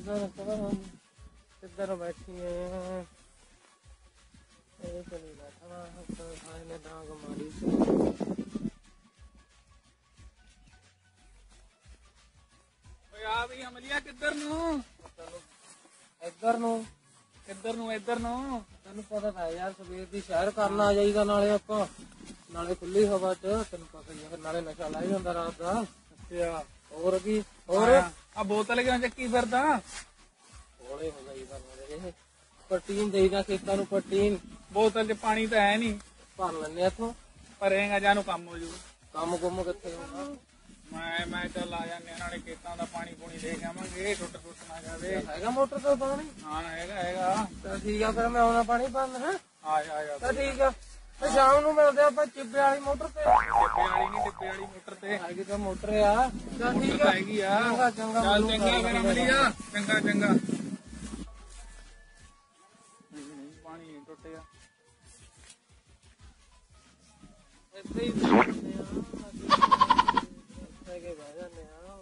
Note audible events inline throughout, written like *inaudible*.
ਇਧਰ ਕਿੱਧਰ ਬੈਠੀ ਹੈ ਇਹ ਚਲੀ ਬੈਠਾ ਹੱਥਾਂ ਸਾਇ ਨੇ ਡਾਂਗ ਮਾਰੀ ਸੀ। ਓਏ ਆ ਵੀ ਅਮਲੀਆ ਕਿੱਧਰ ਨੂੰ? ਇੱਧਰ ਨੂੰ। ਕਿੱਧਰ ਨੂੰ ਇੱਧਰ ਨੂੰ? ਤੈਨੂੰ ਪਤਾ ਤਾਂ ਹੈ ਯਾਰ ਸਵੇਰ ਦੀ ਸੈਰ ਕਰਨ ਆ ਜਾਈਦਾ ਨਾਲੇ ਆਪਾਂ। ਨਾਲੇ ਖੁੱਲੀ ਹਵਾ 'ਚ ਤੈਨੂੰ ਪਤਾ ਹੀ ਫਿਰ ਨਾਲੇ ਨਸ਼ਾ ਲਾਈ ਜਾਂਦਾ ਰਾਤ ਦਾ। ਅੱਛਾ। ਹੋਰ ਕੀ? ਹੋਰ? ਆ ਬੋਤਲ ਕਿਉਂ ਚੱਕੀ ਫਿਰਦਾ? ਹੌਲੇ ਹੋ ਜਾਈਦਾ ਨਾਲੇ ਪ੍ਰੋਟੀਨ ਦੇਈਦਾ ਖੇਤਾਂ ਨੂੰ ਪ੍ਰੋਟੀਨ। ਬੋਤਲ 'ਚ ਪਾਣੀ ਤਾਂ ਹੈ ਨਹੀਂ। ਭਰ ਲੈਣੇ ਇੱਥੋਂ। ਭਰੇਗਾ ਜਾਨੂੰ ਕੰਮ ਹੋ ਜੂ। ਕੰਮ ਗੁੰਮ ਕਿੱਥੇ ਹੋਣਾ ਮੈਂ ਮੈਂ ਚੱਲ ਆ ਜਾਂਦੇ ਨਾਲੇ ਖੇਤਾਂ ਦਾ ਪਾਣੀ ਪੂਣੀ ਲੈ ਕੇ ਆਵਾਂਗੇ। ਟੁੱਟ ਟੁੱਟ ਨਾ ਜਾਵੇ। ਹੈਗਾ ਮੋਟਰ ਤੋਂ ਪਾਣੀ? ਹਾਂ ਹੈਗਾ ਹੈਗਾ। ਤਾਂ ਠੀਕ ਆ ਫਿਰ ਮੈਂ ਆਉਣਾ ਪਾਣੀ ਬੰਦ ਹੈ? ਆ ਜਾ ਆ ਜਾ। ਤਾਂ ਠੀਕ ਆ। ਤੇ ਸ਼ਾਮ ਨੂੰ ਮਿਲਦੇ ਆਪਾਂ ਚਿੱਬੇ ਵਾਲੀ ਮੋਟਰ ਤੇ। ਟਿੱਪੇ ਵਾਲੀ ਨਹੀਂ ਟਿੱਪੇ ਵਾਲੀ ਮੋਟਰ ਤੇ। ਹੈਗੀ ਤਾਂ ਮੋਟਰ ਆ। ਤਾਂ ਠੀਕ ਆ ਹੈਗੀ ਆ। ਚੰਗਾ ਚੰਗਾ। ਚੱਲ ਚੰਗਾ ਕਰ ਫਿਰ ਅਮਲੀਆ ਚੰਗਾ ਚੰਗਾ। ਪਾਣੀ ਨਹੀਂ ਟੁੱਟਿਆ ਇੱਥੇ ਹੀ ਬੈਠਦੇ ਆ। ਇੱਥੇ ਕੇ ਬਹਿ ਜਾਂਦੇ ਆ।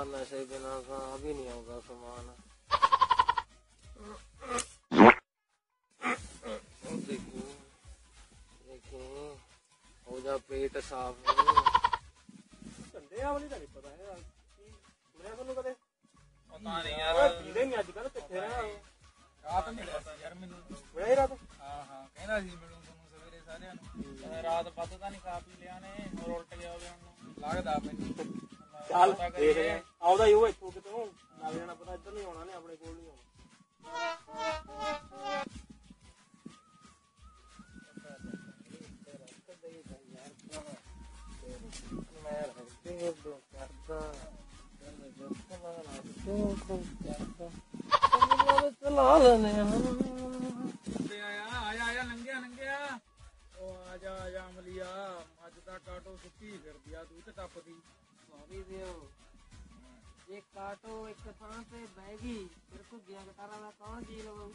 ਲਾ ਨਸ਼ੇ ਬਿਨਾ ਤਾਂ ਵੀ ਨਹੀਂ ਆਉਂਦਾ ਸਮਾਨ। ਉਹ ਦੇਖੀ ਦੇਖੀ ਹੋ ਜਾ ਪੇਟ ਸਾਫ਼ ਧੰਦੇ ਆ ਵਾਲੀ ਤਾਂ ਨਹੀਂ ਪਤਾ ਹੈ ਮੈਂ ਤੁਹਾਨੂੰ ਕਦੇ ਪਤਾ ਨਹੀਂ ਯਾਰ। ਪੀਂਦੇ ਨਹੀਂ ਅੱਜ ਕੱਲ ਕਿੱਥੇ ਰਹਿਣਾ। ਰਾਤ ਨਹੀਂ ਪਤਾ ਯਾਰ ਮੈਨੂੰ। ਮੈਂ ਰਾਤ ਹਾਂ ਹਾਂ ਕਹਿੰਦਾ ਸੀ ਮੈਨੂੰ ਤੁਹਾਨੂੰ ਸਵੇਰੇ ਸਾਰਿਆਂ ਨੂੰ। ਕਹਿੰਦਾ ਰਾਤ ਵੱਧ ਤਾਂ ਨਹੀਂ ਖਾ ਪੀ ਲਿਆ ਨੇ ਹੋਰ ਉਲਟ ਗਿਆ ਹੋਵੇ ਉਹਨੂੰ ਲੱਗਦਾ ਮੈਨੂੰ। ਚੱਲ ਦੇਖਦੇ ਆ। ਆਉਂਦਾ ਹੀ ਉਹ ਇੱਥੋਂ ਕਿਤੋਂ। ਨਾਲ ਜਾਣਾ ਪਤਾ ਇੱਧਰ ਨਹੀਂ ਆਉਣਾ ਨੇ ਆਪਣੇ ਕੋਲ ਨਹੀਂ ਆਉਣਾ। ਚਲਾ ਲੈਨੇ ਆ ਤੇ ਆਇਆ? ਆਇਆ ਆਇਆ, ਲੰਘਿਆ ਲੰਘਿਆ। ਉਹ ਆ ਜਾ ਆ ਜਾ ਅਮਲੀਆ। ਅੱਜ ਤਾਂ ਕਾਟੋ ਸੁੱਕੀ ਫਿਰਦੀ ਆ, ਤੂੰ ਤੇ ਟੱਪਦੀ ਸੌਰੀ ਦਿਓ। ਜੇ ਕਾਟੋ ਇੱਕ ਥਾਂ ਤੇ ਬਹਿ ਗਈ ਫਿਰ ਘੁੱਗੀਆਂ ਗਟਾਰਾਂ ਦਾ ਕੌਣ ਜੀ ਲਵਾਉ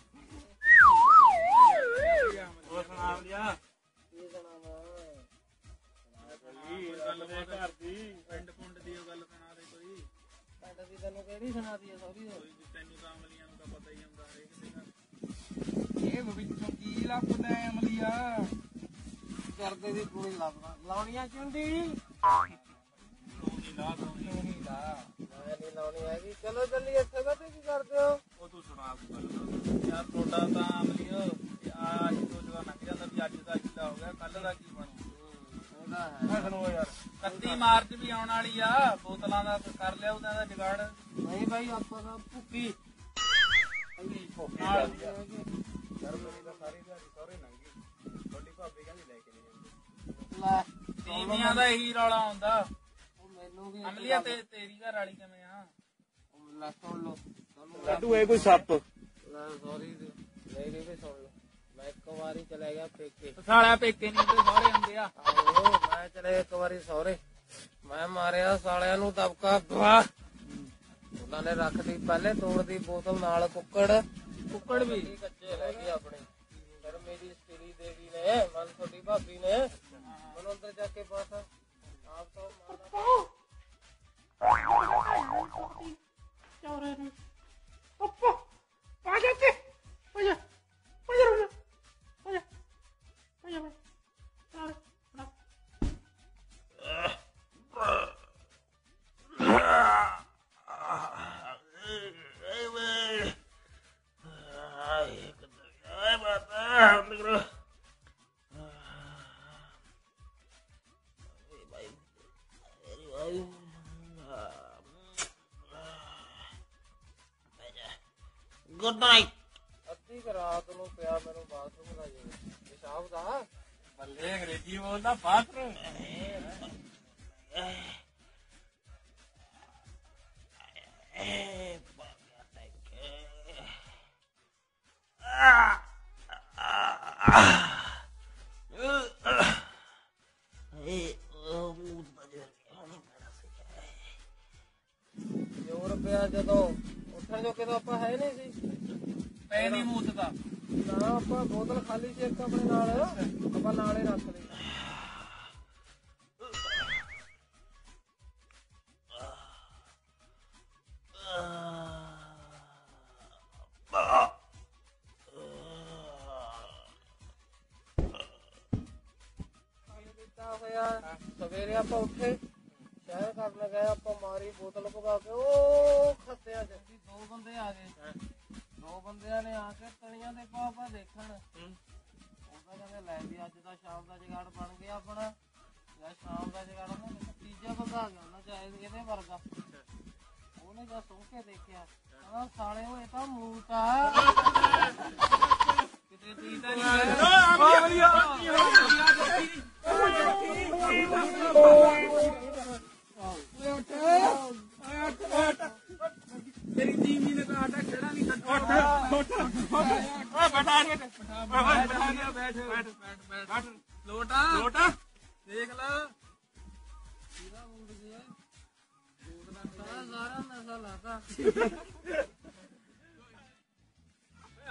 ਉਹ ਸੁਣਾ ਅਮਲੀਆ ਕੀ ਸੁਣਾਵਾਂ ਗੱਲ ਘਰ ਦੀ। ਪਿੰਡ ਪੁੰਡ ਦੀ ਉਹ ਗੱਲ ਸੁਣਾ ਦੇ ਕੋਈ। ਪਿੰਡ ਦੀ ਤੈਨੂੰ ਕਿਹੜੀ ਸੁਣਾਦੀ ਆ ਸੌਰੀ? ਕੋਈ ਵੀ ਤੈਨੂੰ ਤਾਂ ਅਮਲੀਆਂ ਨੂੰ ਤਾਂ ਪਤਾ ਹੀ ਹੁੰਦਾ ਹਰੇਕ ਦੀ ਗੱਲ ਇਹ ਵਿੱਚੋਂ ਕੀ ਲੱਭਦਾ ਹੈ ਅਮਲੀਆ? ਕਰਦੇ ਦੀ ਕੁੜੀ ਲੱਭਦਾ। ਲਾਉਣੀਆਂ ਚੁੰਡੀ ਤੂੰ ਨਹੀਂ ਲਾ। ਮੈਂ ਨਹੀਂ ਲਾਉਣੀ ਹੈਗੀ ਚਲੋ ਚੱਲੀ ਇੱਥੇ ਬੈਠੇ ਕੀ ਕਰਦੇ ਹੋ ਉਹ ਤੂੰ ਸੁਣਾ ਕੋਈ ਗੱਲ ਯਾਰ ਤੁਹਾਡਾ ਤਾਂ ਅਮਲੀਓ ਆ ਅੱਜ ਤੋਂ ਜਦੋਂ ਲੰਘ ਜਾਂਦਾ ਵੀ ਅੱਜ ਦਾ ਕਿੱਲਾ ਹੋ ਗਿਆ ਕੱਲ ਦਾ ਕੀ ਬਣੂ ਉਹਦਾ ਹੈ ਸੁਣੋ ਯਾਰ 31 ਮਾਰਚ ਵੀ ਆਉਣ ਵਾਲੀ ਆ ਬੋਤਲਾਂ ਦਾ ਕਰ ਲਿਆ ਉਹਦਾ ਦਾ ਜਗਾੜ ਨਹੀਂ ਭਾਈ ਆਪਾਂ ਤਾਂ ਭੁੱਕੀ ਨਾਲ ਲੈ ਤੀਵੀਆਂ ਦਾ ਇਹੀ ਰੌਲਾ ਆਉਂਦਾ ਵੀ ਅਮਲੀਆ ਤੇ ਤੇਰੀ ਘਰ ਵਾਲੀ ਕਿਵੇਂ ਆ? ਲੈ ਸੁਣ ਲਓ ਲੱਡੂ ਇਹ ਕੋਈ ਸੱਪ। ਸੌਰੀ ਮੇਰੀ ਵੀ ਸੁਣ ਲਓ ਮੈਂ ਇੱਕ ਵਾਰੀ ਚਲੇ ਗਿਆ ਪੇਕੇ। ਸਾਲਿਆ ਪੇਕੇ ਨਹੀਂ ਤੇ ਸਾਰੇ ਹੁੰਦੇ ਆ। ਆਹੋ ਮੈਂ ਚਲੇ ਇੱਕ ਵਾਰੀ ਸਹੁਰੇ। ਮੈਂ ਮਾਰਿਆ ਸਾਲਿਆਂ ਨੂੰ ਦਬਕਾ ਵਾਹ ਉਹਨਾਂ ਨੇ ਰੱਖਦੀ ਪਹਿਲੇ ਤੋੜਦੀ ਬੋਤਲ ਨਾਲ ਕੁੱਕੜ। ਕੁੱਕੜ ਵੀ? ਕੱਚੇ ਲੈ ਗਏ ਆਪਣੇ। ਫਿਰ ਮੇਰੀ ਸ੍ਰੀ ਦੇਵੀ ਨੇ ਮਨ ਤੁਹਾਡੀ ਭਾਬੀ ਨੇ। ਮੈਨੂੰ ਅੰਦਰ ਜਾ ਕੇ ਬਾਤ ਆਪ ਤੋਂ ਮਾਰਾ Oh, you. ਪਿਸ਼ਾਬ ਦਾ। ਬੱਲੇ ਅੰਗਰੇਜ਼ੀ ਬੋਲਦਾ ਬਾਥਰੂਮ ਜ਼ੋਰ ਪਿਆ ਜਦੋਂ। ਉੱਠਣ ਜੋ ਕਿਦੋਂ ਆਪਾਂ ਹੈ ਨਹੀਂ ਸੀ। ਪੈ ਨਹੀਂ ਮੂਤ ਦਾ। ਨਾ ਆਪਾਂ ਬੋਤਲ ਖਾਲੀ ਜੇ ਇੱਕ ਆਪਣੇ ਨਾਲ, ਆਪਾਂ ਨਾਲੇ ਰੱਖ ਲਈ। ਹੋਇਆ। ਸਵੇਰੇ ਆਪਾਂ ਉੱਠੇ, ਸ਼ਹਿਰ ਕਰਨ ਗਏ, ਆਪਾਂ ਮਾਰੀ ਬੋਤਲ ਭਗਾ ਕੇ, ਉਹ ਖੱਤਿਆਂ ਚ ਦੋ ਬੰਦੇ ਆ ਗਏ। ਦੋ ਬੰਦਿਆਂ ਨੇ ਆ ਕੇ ਤਲੀਆਂ ਦੇ ਪਾਪਾ ਦੇਖਣ। ਉਹਦਾ ਕਹਿੰਦੇ ਲੈ ਵੀ ਅੱਜ ਦਾ ਸ਼ਾਮ ਦਾ ਜਗਾੜ ਬਣ ਗਿਆ ਆਪਣਾ। ਜਾਂ ਸ਼ਾਮ ਦਾ ਜਗਾੜ ਨਾ ਤੀਜਾ ਬੰਦਾ ਆ ਗਿਆ ਉਹਨਾਂ ਚਾਹੇ ਇਹਦੇ ਵਰਗਾ। ਉਹਨੇ ਜਦ ਸੌਂ ਕੇ ਦੇਖਿਆ। ਕਹਿੰਦਾ ਸਾਲੇ ਹੋਏ ਤਾਂ ਮੂਤ ਆ। ਕਿਤੇ ਤੀ ਤਾਂ ਨਹੀਂ ਤੇਰੀ ਸਾਰਾ ਨਸ਼ਾ ਲਾਤਾ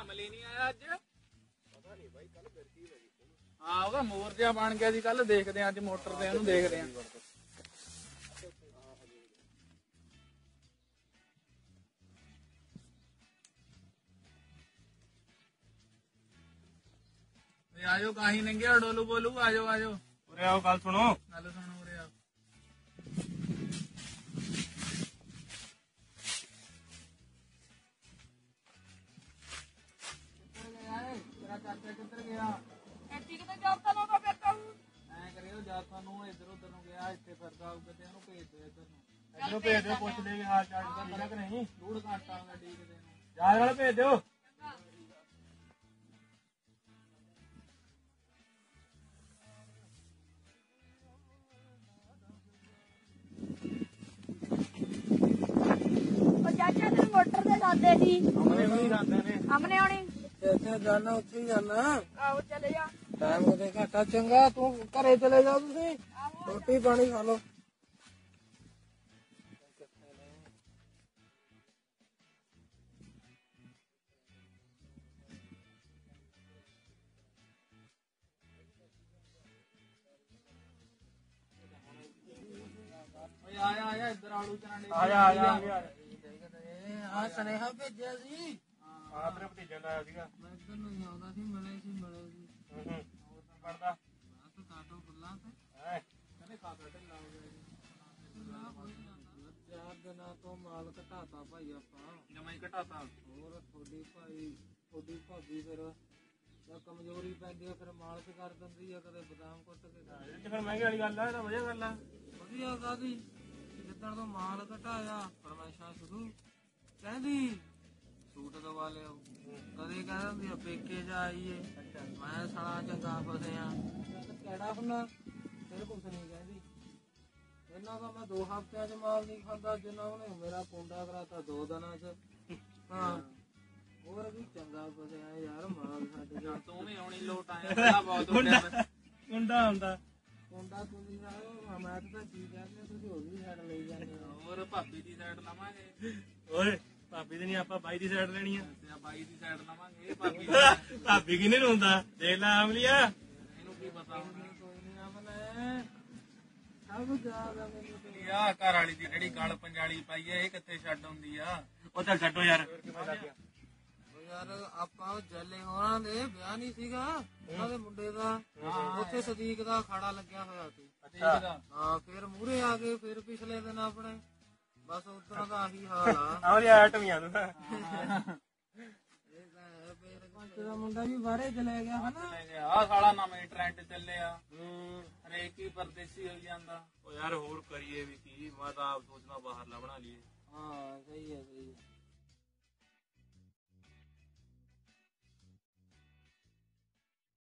ਅਮਲੀ ਨਹੀਂ ਆਇਆ ਅੱਜ ਪਤਾ ਨਹੀਂ ਬਾਈ ਕੱਲ ਗਰਦੀ ਹਾਂ ਉਹਦਾ ਮੋਰ ਜਿਹਾ ਬਣ ਗਿਆ ਸੀ ਕੱਲ ਦੇਖਦੇ ਆਂ ਅੱਜ ਮੋਟਰ ਤੇ ਉਹਨੂੰ ਦੇਖਦੇ ਆਂ ਏ ਆਜੋ ਕਾਹੀ ਨੰਗਿਆ ਡੋਲੂ ਬੋਲੂ ਆਜੋ ਆਜੋ। ਉਰੇ ਆਓ ਗੱਲ ਸੁਣੋ। ਗੱਲ ਸੁਣੋ। ਨੂੰ ਭੇਜ ਦਿਓ ਪੁੱਛ ਲੈ ਹਾਲ ਚਾਲ ਨਹੀਂ? ਘੰਟਾ ਨਾਲ ਭੇਜ ਦਿਓ। ਉਹ ਚਾਚਾ ਮੋਟਰ ਤੇ ਜਾਂਦੇ ਸੀ ਅਮਨੇ ਵੀ ਜਾਂਦੇ ਨੇ। ਅਮਨੇ ਜਾਣਾ ਉੱਥੇ ਹੀ ਜਾਣਾ। ਆਓ ਚਲੇ ਜਾ। ਟਾਈਮ ਕਦੇ ਘਾਟਾ ਚੰਗਾ ਤੂੰ ਘਰੇ ਚਲੇ ਜਾ ਤੁਸੀਂ। ਰੋਟੀ ਪਾਣੀ ਖਾ ਲਓ। ਆ ਜਾ ਆ ਜਾ ਆ ਸਨੇਹਾ ਭੇਜਿਆ ਸੀ। ਆ ਤੇਰੇ ਭਤੀਜੇ ਦਾ ਆਇਆ ਸੀਗਾ। ਮੈਂ ਇੱਧਰ ਨੂੰ ਹੀ ਆਉਂਦਾ ਸੀ ਮਿਲੇ ਸੀ ਮਿਲੇ ਸੀ। ਹੂੰ ਹੋਰ ਤਾਂ ਪੜਦਾ ਮੈਂ ਤਾਂ ਕਾਟੋ ਬੁੱਲਾ ਤੇ। ਹੈ? ਕਹਿੰਦੇ ਖਾਤਾ ਢਿੱਲਾ ਹੋ ਗਿਆ ਜੀ। ਚਾਰ ਦਿਨਾਂ ਤੋਂ ਮਾਲ ਘਟਾਤਾ ਭਾਈ ਆਪਾਂ। ਜਮਾ ਹੀ ਘਟਾਤਾ। ਹੋਰ ਥੋੜੀ ਭਾਈ ਥੋੜੀ ਭਾਬੀ ਫਿਰ ਜਦ ਕਮਜ਼ੋਰੀ ਪੈਂਦੀ ਆ ਫਿਰ ਮਾਲਸ਼ ਕਰ ਦਿੰਦੀ ਆ ਕਦੇ ਬਦਾਮ ਕੁੱਟ ਕੇ। ਇਹ ਤੇ ਫਿਰ ਮਹਿੰਗੀ ਵਾਲੀ ਗੱਲ ਆ ਇਹ ਤਾਂ ਵਧੀਆ ਗੱਲ ਆ। ਵਧੀਆ ਕਾਦੀ? ਜਿੱਦਣ ਤੋਂ ਮਾਲ ਘਟਾਇਆ ਫਰਮਾਇਸ਼ਾਂ ਸ਼ੁਰੂ ਕਹਿੰਦੀ ਸੂਟ ਦਵਾ ਲਿਓ ਕਦੇ ਕਹਿ ਦਿੰਦੀ ਆ ਪੇਕੇ ਜਾ ਆਈਏ। ਮੈਂ ਸਾਲਾ ਚੰਗਾ ਫਸਿਆ ਕਿਹੜਾ ਹੁੰਨਾ ਫਿਰ ਕੁਛ ਨਹੀਂ ਕਹਿੰਦੀ। ਇਹਨਾਂ ਦਾ ਮੈਂ ਦੋ ਹਫ਼ਤਿਆਂ ਚ ਮਾਲ ਨਹੀਂ ਖਾਂਦਾ ਜਿੰਨਾ ਉਹਨੇ ਮੇਰਾ ਕੁੰਡਾ ਕਰਾਤਾ ਦੋ ਦਿਨਾਂ ਚ। ਹਾਂ। ਹੋਰ ਵੀ ਚੰਗਾ ਫਸਿਆ ਯਾਰ ਮਾਲ ਸਾਡੇ ਦਾ ਤੂੰ ਵੀ ਆਉਣੀ ਲੋਟ ਆਇਆ ਬਹੁਤ ਗਿਆ। ਕੁੰਡਾ ਹੁੰਦਾ। ਕੁੰਡਾ ਤੁਸੀਂ ਆਓ ਮੈਂ ਤਾਂ ਕੀ ਕਹਿੰਦੇ ਤੁਸੀਂ ਹੋਰ ਵੀ ਸਾਈਡ ਲਈ ਜਾਂਦੇ ਹੋ। ਹੋਰ ਭਾਬੀ ਦੀ ਸਾਈਡ ਲਵਾਂਗੇ। ਓਏ ਭਾਬੀ ਦੀ ਨਹੀਂ ਆਪਾਂ ਬਾਈ ਦੀ ਸਾਈਡ ਲੈਣੀ ਆ। ਤੇ ਆ ਬਾਈ ਦੀ ਸਾਈਡ ਲਵਾਂਗੇ ਭਾਬੀ ਦੀ *laughs* ਭਾਬੀ ਕਿਨੇ ਨੂੰ ਹੁੰਦਾ ਦੇਖ ਲੈ ਆਮਲੀਆ ਇਹਨੂੰ ਕੀ ਪਤਾ ਹੁਣ। ਕੋਈ ਨਹੀਂ ਆਮਲੇ ਸਭ ਜਾਦਾ ਮੈਨੂੰ ਤੇ। ਇਹ ਆ ਘਰ ਵਾਲੀ ਦੀ ਜਿਹੜੀ ਗਲ ਪੰਜਾਲੀ ਪਾਈ ਐ ਇਹ ਕਿੱਥੇ ਛੱਡ ਹੁੰਦੀ ਆ? ਉਹ ਚੱਲ ਛੱਡੋ ਯਾਰ। ਯਾਰ ਆਪਾਂ ਜੱਲੇ ਹੋਰਾਂ ਦੇ ਵਿਆਹ ਨਹੀਂ ਸੀਗਾ। ਉਹਨਾਂ ਦੇ ਮੁੰਡੇ ਦਾ। ਉੱਥੇ ਸਦੀਕ ਦਾ ਅਖਾੜਾ ਲੱਗਿਆ ਹੋਇਆ ਸੀ। ਹਾਂ ਫਿਰ ਮੂਰੇ ਆ ਗਏ ਫਿਰ ਪਿਛਲੇ ਦਿਨ ਆਪਣੇ। ਬਸ ਉਧਰ ਦਾ ਆਹੀ ਹਾਲ ਆ। ਆਹ ਆਟਮ ਹੀ ਆਂਦਾ ਇਹ ਤਾਂ ਹੈ ਫਿਰ ਪੰਚ ਦਾ ਮੁੰਡਾ ਵੀ ਬਾਹਰੇ ਚਲੇ ਗਿਆ ਹਨਾ? ਆ ਸਾਲਾ ਨਵੇਂ ਟ੍ਰੈਂਡ ਚੱਲਿਆ ਹਰੇਕ ਹੀ। ਪਰਦੇਸੀ ਹੋਈ ਜਾਂਦਾ। ਉਹ ਯਾਰ ਹੋਰ ਕਰੀਏ ਵੀ ਕੀ ਮੈਂ ਤਾਂ ਆਪ ਸੋਚਣਾ ਬਾਹਰ ਲਾ ਬਣਾ ਲਈਏ। ਹਾਂ ਸਹੀ ਹੈ ਸਹੀ ਹੈ।